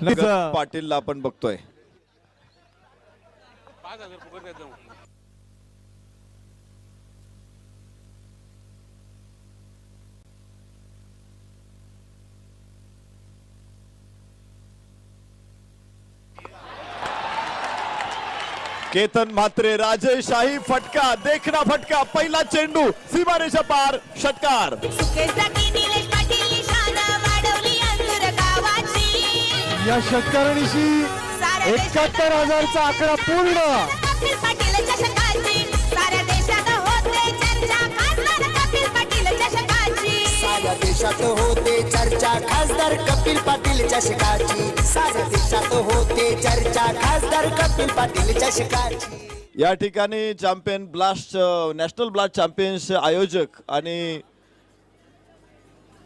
तिचं- पाटीलला आपण बघतोय. केतन म्हात्रे राजेशाही फटका देखना फटका पहिला चेंडू सीमारेषा पार षटकार. या शेतकऱ्यांशी एकाहत्तर हजारचा आकडा पूर्ण. साऱ्या देशात होते चर्चा खासदार कपिल पाटील. चषकाची साऱ्या देशात होते चर्चा खासदार कपिल पाटील चषकाची. साऱ्या देशात होते चर्चा खासदार कपिल पाटील चषकाची. या ठिकाणी champion blast national blast champions आयोजक आणि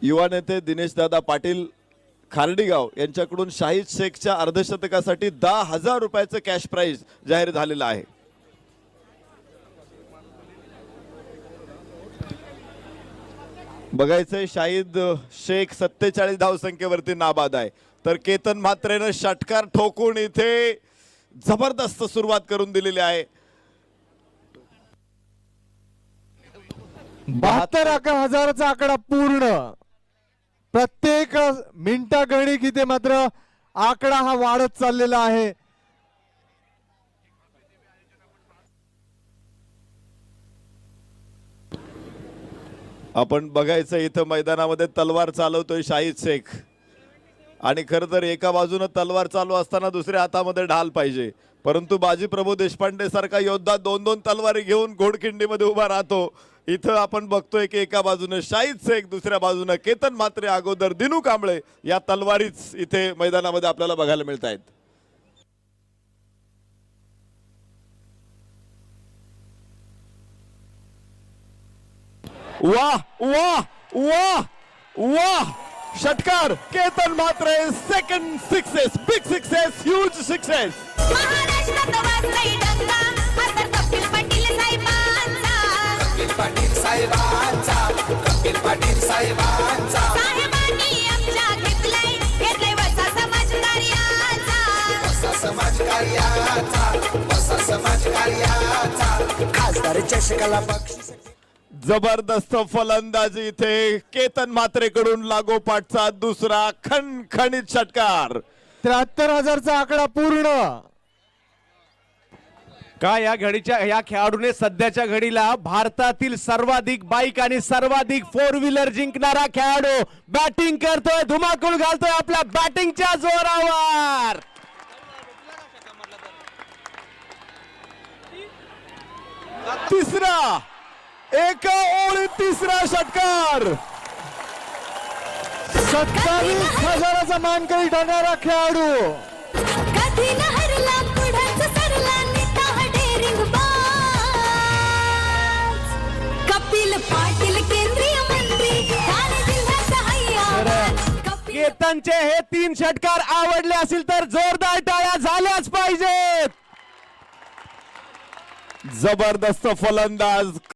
युवा नेते दिनेश दादा पाटील खार्डीगाव यांच्याकडून शाहिद शेखच्या अर्धशतकासाठी दहा हजार रुपयाचं कॅश प्राइज जाहीर झालेलं आहे. बघायचंय शाहिद शेख सत्तेचाळीस धावसंख्येवरती नाबाद आहे. तर केतन म्हात्रेनं षटकार ठोकून इथे जबरदस्त सुरुवात करून दिलेली आहे. बहात्तर अकरा हजाराचा आकडा पूर्ण. प्रत्येक मिनिटागणिक इथे मात्र आकडा हा वाढत चाललेला आहे. आपण बघायचं इथं मैदानामध्ये तलवार चालवतोय शाहीद शेख. आणि खरं तर एका बाजूनं तलवार चालू असताना दुसऱ्या हातामध्ये ढाल पाहिजे. परंतु बाजी प्रभू देशपांडे सारखा योद्धा दोन दोन तलवारी घेऊन घोडखिंडीमध्ये उभा राहतो. इथं आपण बघतोय की एका बाजूनं शाहीद शेख दुसऱ्या बाजूनं केतन मात्रे अगोदर दिनू कांबळे या तलवारीच इथे मैदानामध्ये आपल्याला बघायला मिळत आहेत वा वा वा वा षटकार Ketan Mhatre second sixes big sixes huge sixes साहेबांचा. कपिल पाटील साहेबांचा. साहेबांनी आमच्या घेतलाय घेतलाय वसा समाज कार्याचा असा समाज कार्याचा असा समाज कार्याचा खासदार चषकाला बक्षीस. जबरदस्त फलंदाजी इथे. केतन मात्रेकडून लागोपाठचा दुसरा खणखणीत षटकार. त्र्याहत्तर हजारचा आकडा पूर्ण. का या घडीच्या या खेळाडूने सध्याच्या घडीला भारतातील सर्वाधिक बाईक आणि सर्वाधिक फोर व्हीलर जिंकणारा खेळाडू बॅटिंग करतोय धुमाकूळ घालतोय आपल्या बॅटिंगच्या जोरावर. तिसरा एका ओळीत तिसरा षटकार. सत्तावीस हजाराचा मानकरी ठरणारा खेळाडू. कपिल हे तीन षटकार आवडले असतील तर जोरदार टाळ्या झाल्याच पाहिजेत. जबरदस्त फलंदाज